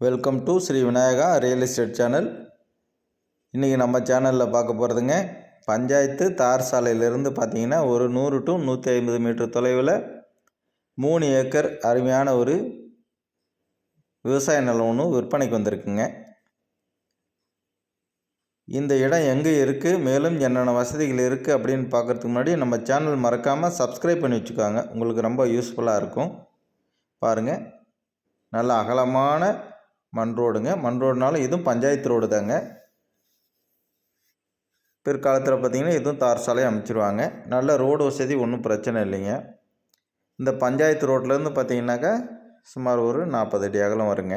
Welcome to Sri Vinayaka real estate channel இன்றைக்கி நம்ம சேனலில் பார்க்க போகிறதுங்க பஞ்சாயத்து தார் சாலையிலேருந்து பார்த்தீங்கன்னா ஒரு நூறு டு நூற்றி ஐம்பது மீட்டர் தொலைவில் மூணு ஏக்கர் அருமையான ஒரு விவசாய நிலம் ஒன்று விற்பனைக்கு வந்திருக்குங்க. இந்த இடம் எங்கே இருக்குது மேலும் என்னென்ன வசதிகள் இருக்குது அப்படின்னு பார்க்குறதுக்கு முன்னாடி நம்ம சேனல் மறக்காமல் சப்ஸ்கிரைப் பண்ணி வச்சுக்கோங்க. உங்களுக்கு ரொம்ப யூஸ்ஃபுல்லாக இருக்கும். பாருங்கள் நல்ல அகலமான மண் ரோடுங்க மண் ரோடுனாலும் இதுவும் பஞ்சாயத்து ரோடு தாங்க பிற்காலத்தில் பார்த்திங்கன்னா இதுவும் தார் சாலை அமைச்சிருவாங்க. நல்ல ரோடு வசதி ஒன்றும் பிரச்சனை இல்லைங்க. இந்த பஞ்சாயத்து ரோட்லேருந்து பார்த்தீங்கன்னாக்கா சுமார் ஒரு நாற்பது அடி அகலம் வருங்க.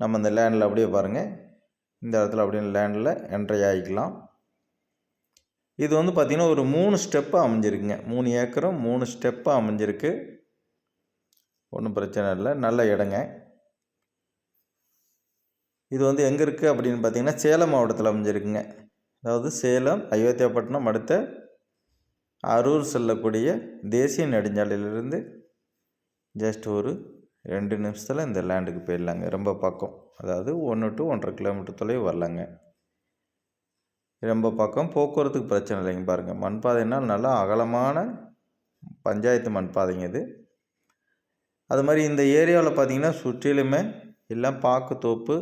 நம்ம இந்த லேண்டில் அப்படியே பாருங்கள் இந்த இடத்துல அப்படியே லேண்டில் என்ட்ரி ஆகிக்கலாம் இது வந்து பார்த்திங்கன்னா ஒரு மூணு ஸ்டெப்பு அமைஞ்சிருக்குங்க. மூணு ஏக்கரும் மூணு ஸ்டெப்பு அமைஞ்சிருக்கு. ஒன்றும் பிரச்சனை இல்லை. நல்ல இடங்க. இது வந்து எங்கே இருக்குது அப்படின்னு பார்த்தீங்கன்னா சேலம் மாவட்டத்தில் அமைஞ்சிருக்குங்க. அதாவது சேலம் அயோத்தியாப்பட்டினம் அடுத்த அரூர் செல்லக்கூடிய தேசிய நெடுஞ்சாலையிலிருந்து ஜஸ்ட் ஒரு ரெண்டு நிமிஷத்தில் இந்த லேண்டுக்கு போயிடலாங்க. ரொம்ப பக்கம். அதாவது ஒன்று டு ஒன்றரை கிலோமீட்டர் தொலைவு வரலாங்க. ரொம்ப பக்கம் போக்குவரத்துக்கு பிரச்சனை இல்லைங்க பாருங்கள் மண் பாதைன்னா நல்லா அகலமான பஞ்சாயத்து மண் பாதைங்க இது. அது மாதிரி இந்த ஏரியாவில் பார்த்திங்கன்னா சுற்றிலுமே எல்லாம் பாக்கு தோப்பு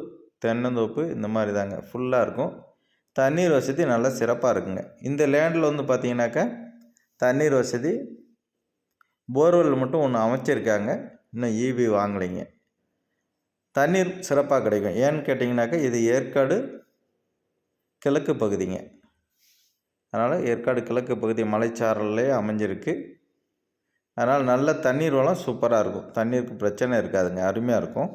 தென்னந்தோப்பு இந்த மாதிரி தாங்க ஃபுல்லாக இருக்கும். தண்ணீர் வசதி நல்லா சிறப்பாக இருக்குங்க. இந்த லேண்டில் வந்து பார்த்தீங்கன்னாக்கா தண்ணீர் வசதி போர்வெல் மட்டும் ஒன்று அமைச்சிருக்காங்க. இன்னும் ஈபி வாங்கலைங்க. தண்ணீர் சிறப்பாக கிடைக்கும். ஏன்னு கேட்டிங்கனாக்கா இது ஏற்காடு கிழக்கு பகுதிங்க. அதனால் ஏற்காடு கிழக்கு பகுதி மலைச்சாரல்லே அமைஞ்சிருக்கு. அதனால் நல்ல தண்ணீர் வளம் சூப்பராக இருக்கும். தண்ணீருக்கு பிரச்சனை இருக்காதுங்க. அருமையாக இருக்கும்.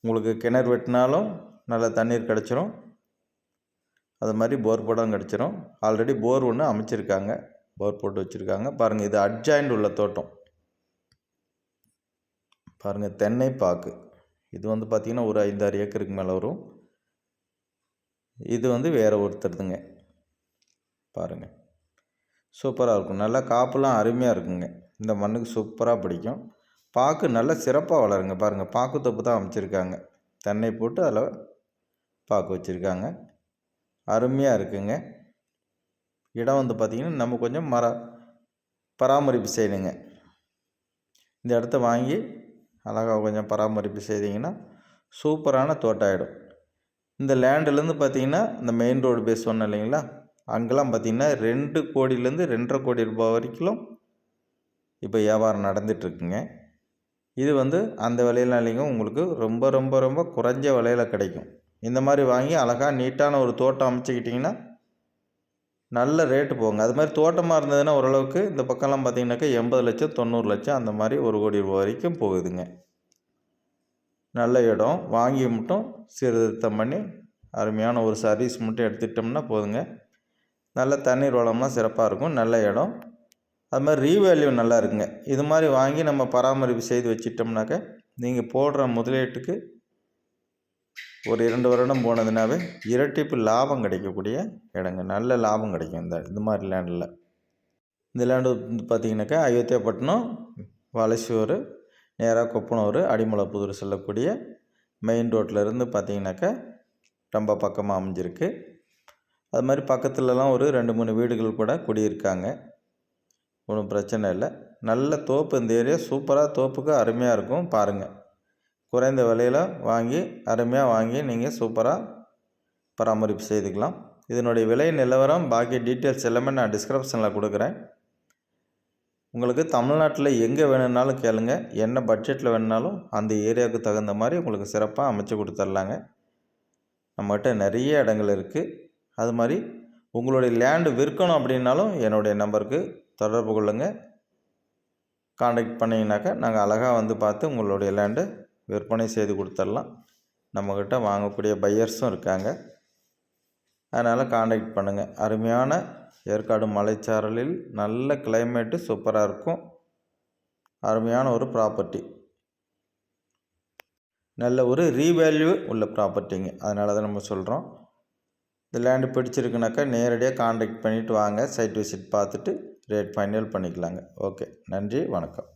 உங்களுக்கு கிணறு வெட்டினாலும் நல்ல தண்ணீர் கிடச்சிரும். அது மாதிரி போர் போடம் கிடச்சிரும். ஆல்ரெடி போர் ஒன்று அமைச்சிருக்காங்க. போர் போட்டு வச்சுருக்காங்க. பாருங்கள் இது அட்ஜாயிண்ட் உள்ள தோட்டம். பாருங்கள் தென்னை பாக்கு. இது வந்து பார்த்திங்கன்னா ஒரு ஐந்தாறு ஏக்கருக்கு மேலே வரும். இது வந்து வேறு ஒருத்தருதுங்க. பாருங்கள் சூப்பராக இருக்கும். நல்லா காப்புலாம் அருமையாக இருக்குங்க. இந்த மண்ணுக்கு சூப்பராக பிடிக்கும். பாக்கு நல்ல சிறப்பாக வளருங்க. பாருங்கள் பாக்கு தொப்பு தான் அமைச்சிருக்காங்க. தென்னை போட்டு அதில் பாக்கு வச்சுருக்காங்க. அருமையாக இருக்குங்க. இடம் வந்து பார்த்திங்கன்னா நம்ம கொஞ்சம் மர பராமரிப்பு செய்யணுங்க. இந்த இடத்த வாங்கி அழகாக கொஞ்சம் பராமரிப்பு செய்தீங்கன்னா சூப்பரான தோட்டம் ஆகிடும் இந்த லேண்டுலேருந்து பார்த்தீங்கன்னா இந்த மெயின் ரோடு பேஸ் சொன்னேன் இல்லைங்களா? அங்கெல்லாம் பார்த்திங்கன்னா ரெண்டு கோடியிலேருந்து ரெண்டரை கோடி ரூபாய் வரைக்கும் இப்போ வியாபாரம் நடந்துகிட்ருக்குங்க இது வந்து அந்த விலையெல்லாம் இல்லைங்க. உங்களுக்கு ரொம்ப ரொம்ப ரொம்ப குறைஞ்ச விலையில் கிடைக்கும். இந்த மாதிரி வாங்கி அழகாக நீட்டான ஒரு தோட்டம் அமைச்சிக்கிட்டிங்கன்னா நல்ல ரேட்டு போங்க. அது மாதிரி தோட்டமாக இருந்ததுன்னா ஓரளவுக்கு இந்த பக்கம்லாம் பார்த்திங்கனாக்கா எண்பது லட்சம் தொண்ணூறு லட்சம் அந்த மாதிரி ஒரு கோடி ரூபா வரைக்கும் போகுதுங்க. நல்ல இடம். வாங்கி மட்டும் சீர்திருத்தம் பண்ணி அருமையான ஒரு சர்வீஸ் மட்டும் எடுத்துக்கிட்டோம்னா போதுங்க. நல்ல தண்ணீர் வளம்லாம் சிறப்பாக இருக்கும். நல்ல இடம். அது மாதிரி ரீவேல்யூ நல்லா இருக்குங்க இது மாதிரி வாங்கி நம்ம பராமரிப்பு செய்து வச்சிட்டோம்னாக்க நீங்கள் போடுற முதலீட்டுக்கு ஒரு இரண்டு வருடம் போனதுனாவே இரட்டிப்பு லாபம் கிடைக்கக்கூடிய இடங்க. நல்ல லாபம் கிடைக்கும் இந்த இது மாதிரி லேண்டில் இந்த லேண்டு வந்து பார்த்தீங்கன்னாக்கா அயோத்தியாப்பட்டினம் வளசூர் நேராக கொப்பனூர் அடிமலைப்புதூர் செல்லக்கூடிய மெயின் ரோட்டில் இருந்து ரொம்ப பக்கமாக அமைஞ்சிருக்கு. அது மாதிரி பக்கத்துலலாம் ஒரு ரெண்டு மூணு வீடுகள் கூட குடியிருக்காங்க. ஒன்றும் பிரச்சனை இல்லை. நல்ல தோப்பு இந்த ஏரியா. சூப்பராக தோப்புக்கு அருமையாக இருக்கும். பாருங்கள் குறைந்த விலையில் வாங்கி அருமையாக வாங்கி நீங்கள் சூப்பராக பராமரிப்பு செய்துக்கலாம். இதனுடைய விலை நிலவரம் பாக்கி டீட்டெயில்ஸ் எல்லாமே நான் டிஸ்கிரிப்ஷனில் கொடுக்குறேன். உங்களுக்கு தமிழ்நாட்டில் எங்கே வேணும்னாலும் கேளுங்க. என்ன பட்ஜெட்டில் வேணுனாலும் அந்த ஏரியாவுக்கு தகுந்த மாதிரி உங்களுக்கு சிறப்பாக அமைச்சு கொடுத்துர்லாங்க. நம்மகிட்ட நிறைய இடங்கள் இருக்குது அது மாதிரி உங்களுடைய லேண்டு விற்கணும் அப்படின்னாலும் என்னுடைய நம்பருக்கு தொடர்பு கொள்ளுங்கள் காண்டாக்ட் பண்ணிங்கனாக்கா நாங்கள் அழகாக வந்து பார்த்து உங்களுடைய லேண்டு விற்பனை செய்து கொடுத்துடலாம். நம்மக்கிட்ட வாங்கக்கூடிய பையர்ஸும் இருக்காங்க. அதனால் காண்டாக்ட் பண்ணுங்கள் அருமையான ஏற்காடு மலைச்சாரலில் நல்ல கிளைமேட்டு சூப்பராக இருக்கும். அருமையான ஒரு ப்ராப்பர்ட்டி நல்ல ஒரு ரீவேல்யூ உள்ள ப்ராப்பர்ட்டிங்க அதனால தான் நம்ம சொல்கிறோம் இந்த லேண்டு பிடிச்சிருக்குனாக்கா நேரடியாக காண்டாக்ட் பண்ணிவிட்டு வாங்க. சைட் விசிட் பார்த்துட்டு ரேட் ஃபைனல் பண்ணிக்கலாங்க. ஓகே. நன்றி. வணக்கம்.